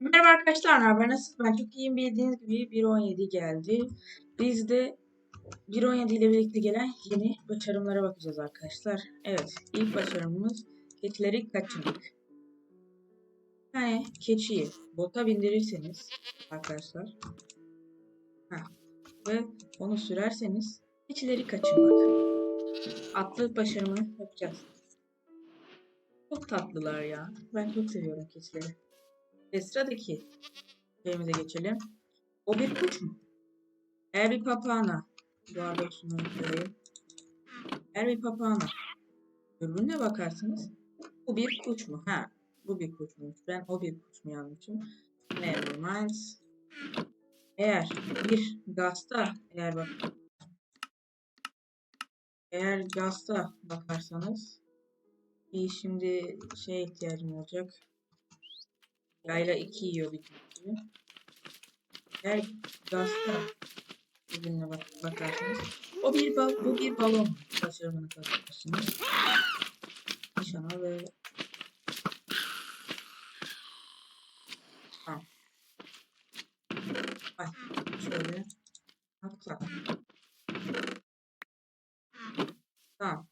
Merhaba arkadaşlar, haber? Nasılsınız? Ben çok iyiyim. Bildiğiniz gibi 1.17 geldi. Biz de 1.17 ile birlikte gelen yeni başarımlara bakacağız arkadaşlar. Evet, ilk başarımımız keçileri kaçırmak. Yani keçiyi bota bindirirseniz arkadaşlar heh, ve onu sürerseniz keçileri kaçırmak. Atlı başarımını yapacağız. Çok tatlılar ya. Ben çok seviyorum keçileri. Sıradaki şeyimize geçelim. O bir kuş mu? Eğer bir papağana. Arada şunu göreyim. Eğer bir papağana. Öbürüne bakarsanız. Bu bir kuş mu? Ha. Bu bir kuş muymuş? Ben o bir kuş mu yazmışım? Never mind. Eğer bir gazta eğer bak eğer gazta bakarsanız bir şimdi şeye ihtiyacım olacak. Yayla 2 yiyor bir gibi. Eğer gazta ürününe bak bakarsanız o bir bal bu bir balon başarımını kazanırsınız. Tamam. Ay şöyle atla. Tamam.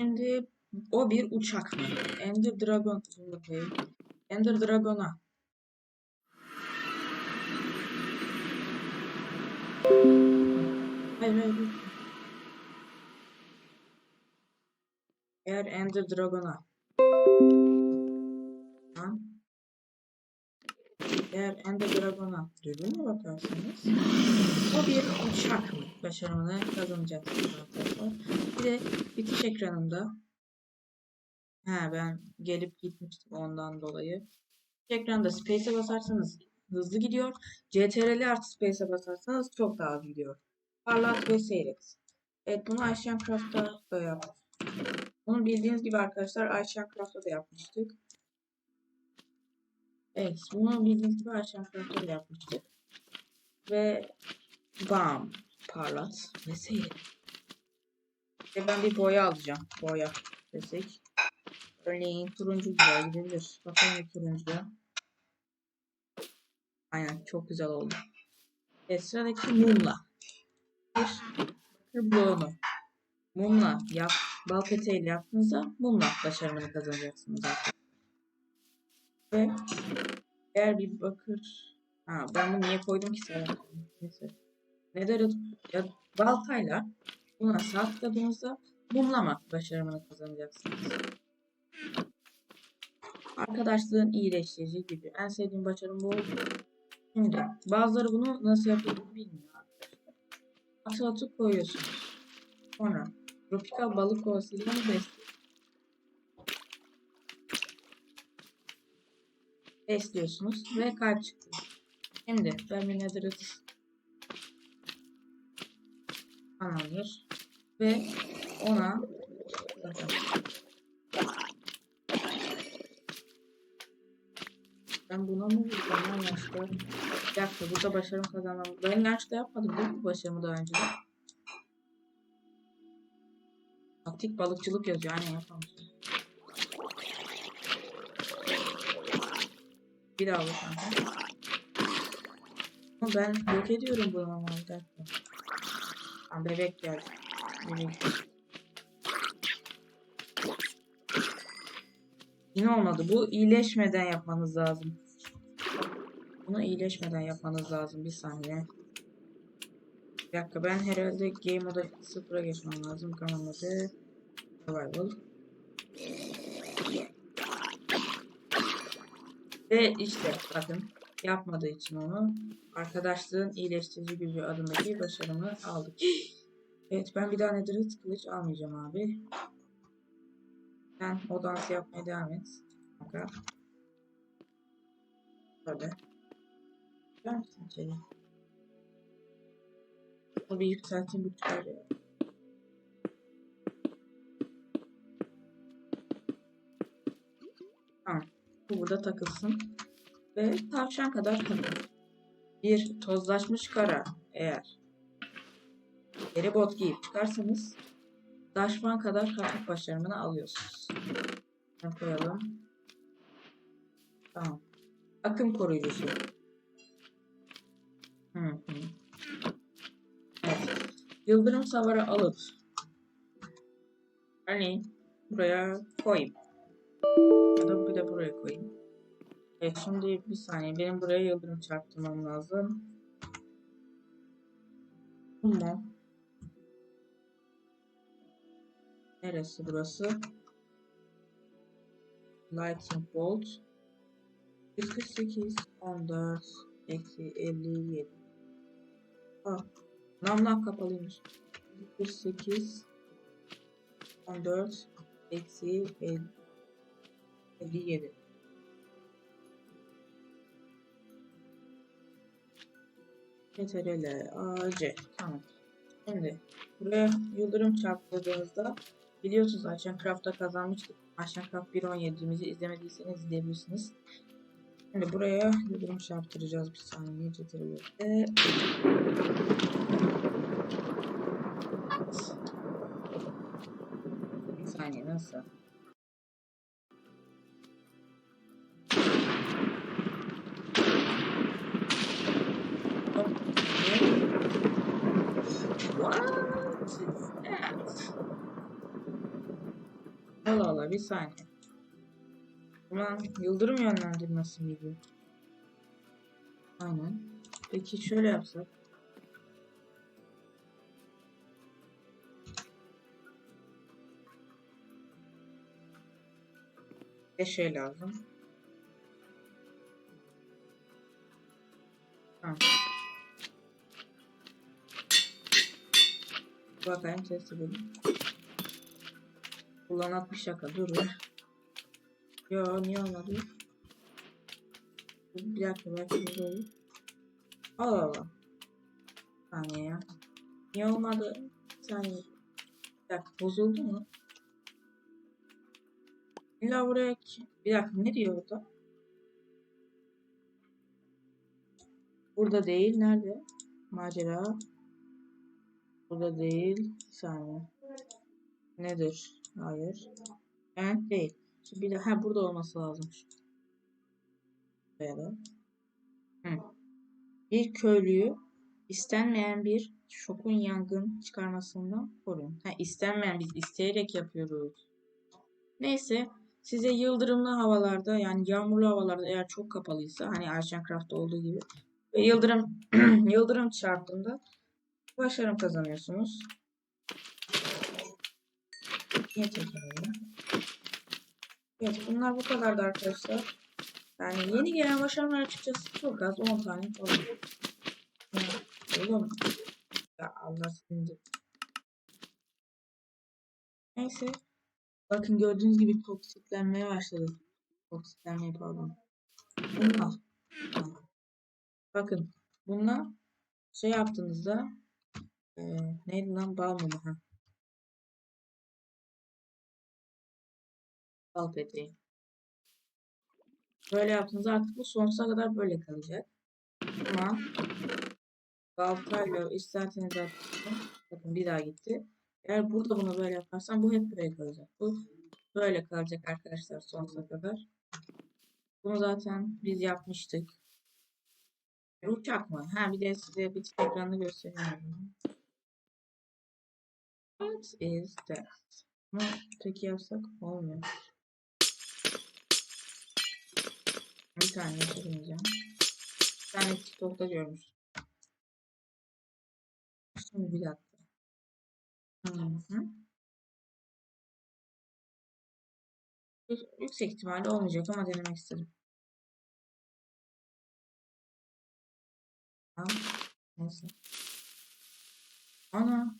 Şimdi o bir uçak mı? Ender Dragon bunu koyayım. Ender Dragon'a. Hayır. Eğer Ender Dragon'a. Eğer Ender Dragon'a dürbünle bakarsanız o bir uçak mı? Başarımını kazanacaksınız arkadaşlar. Bir de bitiş ekranında He ben gelip gitmiştim ondan dolayı. Ekranda Space'e basarsanız hızlı gidiyor. CTRL artı Space'e basarsanız çok daha hızlı gidiyor. Parlat ve seyret. Evet bunu Ayşen Craft'ta da yaptık. Bunu bildiğiniz gibi arkadaşlar Ayşen Craft'ta da yapmıştık. Evet bunu bildiğiniz gibi Ayşen Craft'ta da yapmıştık. Ve bam parlat ve seyret. Ve ben bir boya alacağım. Boya desek. Örneğin turuncu güzel gidebilir. Bakalım bir turuncu. Aynen çok güzel oldu. Evet sıradaki mumla. Bir bakır bloğunu mumla yap, bal peteğiyle yaptığınızda mumla başarımını kazanacaksınız arkadaşlar. Ve eğer bir bakır ha, ben bunu niye koydum ki sana? Neyse. Nether ya baltayla buna sapladığınızda mumlama başarımını kazanacaksınız. Arkadaşlığın iyileştirici gibi. En sevdiğim başarım bu oldu. Şimdi bazıları bunu nasıl yapıldığını bilmiyor arkadaşlar. Atı atı koyuyorsunuz. Sonra tropikal balık kovasıyla onu besliyorsunuz. Besliyorsunuz ve kalp çıktı. Şimdi ben bir netherite tamamdır. Ve ona bakın Ben buna mı vuracağım lan yaşta? Bir dakika burada başarım kazanmam. Ben yaşta yapmadım değil mi başarımı daha önce? Aktif balıkçılık yazıyor. Aynen yapmamışım. Bir daha bak kanka. Ama ben yok ediyorum bunu ama bir dakika. Tamam bebek geldi. Bebek geldi. Yine olmadı. Bu iyileşmeden yapmanız lazım. Bunu iyileşmeden yapmanız lazım. Bir saniye. Bir dakika ben herhalde game moda sıfıra geçmem lazım. Game moda survival. Ve işte bakın yapmadığı için onu arkadaşlığın iyileştirici gücü adındaki başarımı aldık. evet ben bir daha Netherite kılıç almayacağım abi. Sen o dansı yapmaya devam et. Kanka. Böyle. Güzel misin seni? Yükselteyim bu çıkar ya. Bu burada takılsın. Ve tavşan kadar takıl. Bir tozlaşmış kara eğer deri bot giyip çıkarsanız Daşman kadar hafif başarımını alıyorsunuz. Bunu koyalım. Tamam. Akım koruyucusu. Yıldırım savarı alıp örneğin buraya koyayım. Ya da bir de buraya koyayım. Evet şimdi bir saniye. Benim buraya yıldırım çarptırmam lazım. Tamam. Neresi burası? Lightning Bolt. 148, 14, eksi 57. Ah, namlar kapalıymış. 148, 14, eksi 57. CTRL AC. Tamam. Şimdi buraya yıldırım çarptırdığınızda biliyorsunuz Action Craft'ta kazanmıştık. Action Craft 1.17'mizi izlemediyseniz izleyebilirsiniz. Şimdi buraya yıldırım çarptıracağız bir saniye. CTRL C. Bir saniye nasıl? What is that? Allah Allah bir saniye. Ulan yıldırım yönlendirmesi miydi? Aynen. Peki şöyle yapsak. Bir şey lazım. Ha. Bakayım test edelim. Kullanat bir şaka dur ya. Yo niye olmadı? Bir dakika belki burada olur. Allah Allah. Saniye ya. Niye olmadı? Saniye. Bir dakika bozuldu mu? İlla buraya bir dakika ne diyor burada? Burada değil nerede? Macera. Burada değil. Saniye. Nedir? Hayır. Evet değil. Şimdi bir de ha burada olması lazım. Buraya. Hı. Bir köylüyü istenmeyen bir şokun yangın çıkarmasından koruyun. Ha istenmeyen biz isteyerek yapıyoruz. Neyse size yıldırımlı havalarda yani yağmurlu havalarda eğer çok kapalıysa hani Archencraft'ta olduğu gibi ve yıldırım yıldırım çarptığında başarım kazanıyorsunuz. Niye tekrar Evet bunlar bu kadardı arkadaşlar. Yani yeni gelen başarımlar açıkçası çok az. 10 tane falan. Oğlum. Ya Allah şimdi. Neyse. Bakın gördüğünüz gibi toksiklenmeye başladı. Toksiklenmeye pardon. Bunlar. Bakın. Bunlar şey yaptığınızda e, neydi lan bal mumu ha. Bal peteği. Böyle yaptığınızda artık bu sonsuza kadar böyle kalacak. Ama baltayla isterseniz artık bakın bir daha gitti. Eğer burada bunu böyle yaparsam bu hep böyle kalacak. Bu böyle kalacak arkadaşlar sonsuza kadar. Bunu zaten biz yapmıştık. Uçak mı? Ha bir de size bir ekranını göstereyim. What is that? Ama peki yapsak olmuyor. Bir tane çekmeyeceğim. Bir tane TikTok'ta görmüştüm. Şimdi bir dakika. Hı hı. Yüksek ihtimalle olmayacak ama denemek istedim. Ha, neyse. Ana.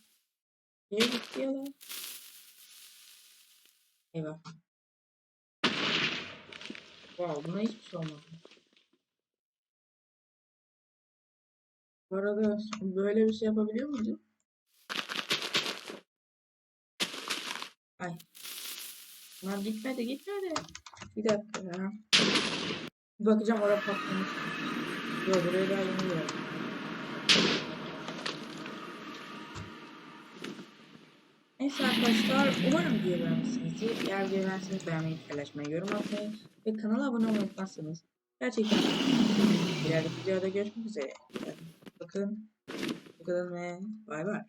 Nereye gitti ya lan? Eyvah. Wow, buna hiçbir şey olmadı. Bu arada böyle bir şey yapabiliyor muydum? Ay. Lan gitmedi gitmedi. Bir dakika ya. Bakacağım orada patlamış. Yok buraya daha yeni. Neyse arkadaşlar umarım video beğenmişsinizdir. Eğer video beğendiyseniz beğenmeyi, paylaşmayı, yorum atmayı ve kanala abone olmayı unutmazsanız Gerçekten ileride videoda görüşmek üzere. Bakın. Bakalım ve bay bay.